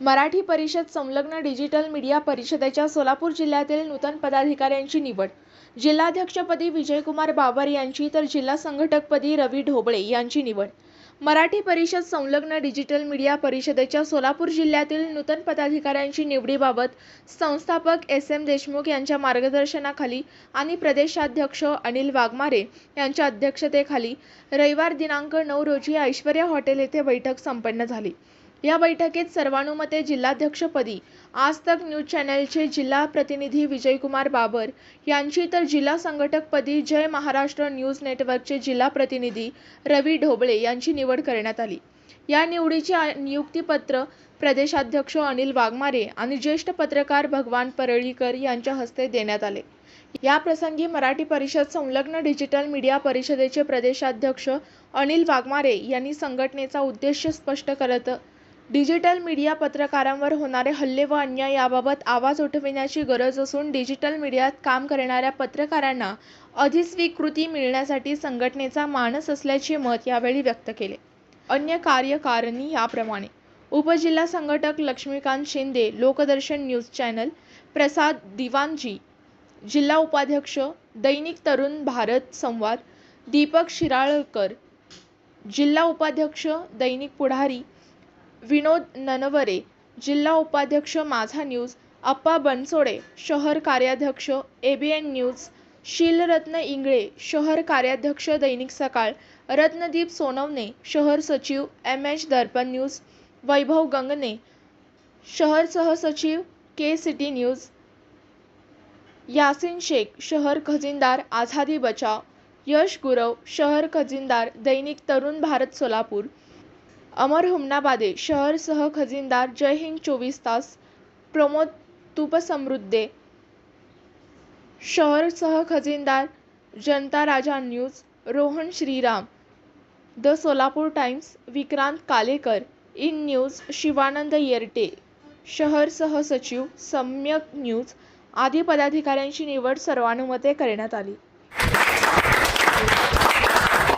मराठी परिषद संलग्न digital media परिषदेच्या सोलापूर जिल्ह्यातील नूतन पदाधिकाऱ्यांची निवड. जिल्हाध्यक्षपदी विजयकुमार बाबर यांची तर जिल्हा संघटकपदी रवी ढोबळे यांची निवड. मराठी परिषद संलग्न डिजिटल मीडिया परिषदेच्या सोलापूर जिल्ह्यातील नूतन पदाधिकाऱ्यांची निवडीबाबत संस्थापक एस एम देशमुख यांच्या मार्गदर्शनाखाली आणि प्रदेशाध्यक्ष अनिल वाघमारे यांच्या अध्यक्षतेखाली रविवार दिनांक नऊ रोजी ऐश्वर्या हॉटेल येथे बैठक संपन्न झाली. या बैठकीत सर्वानुमते जिल्हाध्यक्षपदी आज तक न्यूज चॅनलचे जिल्हा प्रतिनिधी विजयकुमार बाबर यांची तर जिल्हा संघटकपदी जय महाराष्ट्र न्यूज नेटवर्कचे जिल्हा प्रतिनिधी रवी ढोबळे यांची निवड करण्यात आली. या निवडीचे नियुक्तीपत्र प्रदेशाध्यक्ष अनिल वाघमारे आणि ज्येष्ठ पत्रकार भगवान परळीकर यांच्या हस्ते देण्यात आले. या प्रसंगी मराठी परिषद संलग्न डिजिटल मीडिया परिषदेचे प्रदेशाध्यक्ष अनिल वाघमारे यांनी संघटनेचा उद्देश स्पष्ट करत डिजिटल मीडिया पत्रकारांवर होणारे हल्ले व अन्याय याबाबत आवाज उठविण्याची गरज असून डिजिटल मीडियात काम करणाऱ्या पत्रकारांना अधिस्वीकृती मिळण्यासाठी संघटनेचा मानस असल्याचे मत यावेळी व्यक्त केले. अन्य कार्यकारिणी याप्रमाणे उपजिल्हा संघटक लक्ष्मीकांत शिंदे लोकदर्शन न्यूज चॅनल प्रसाद दिवानजी जिल्हा उपाध्यक्ष दैनिक तरुण भारत संवाद दीपक शिराळकर जिल्हा उपाध्यक्ष दैनिक पुढारी विनोद ननवरे जिल्हा उपाध्यक्ष माझा न्यूज अप्पा बनसोडे शहर कार्याध्यक्ष एबीएन न्यूज शीलरत्न इंगळे शहर कार्याध्यक्ष दैनिक सकाळ रत्नदीप सोनवणे शहर सचिव M H Darpan news Vaibhav Gangane शहर सहसचिव K city news Yasin Shaikh शहर खजिनदार आझादी बचाव यश गुरव शहर खजिनदार दैनिक तरुण भारत सोलापूर अमर हुमनाबादे शहर सह खजिनदार जय हिंद चोवीस तास प्रमोद तुपसमृद्धे शहर सह खजिनदार Janata Raja news Rohan Shriram the Solapur Times Vikrant Kalekar in news Shivanand Yerte शहर सह सचिव सम्यक न्यूज आदी पदाधिकाऱ्यांची निवड सर्वानुमते करण्यात आली.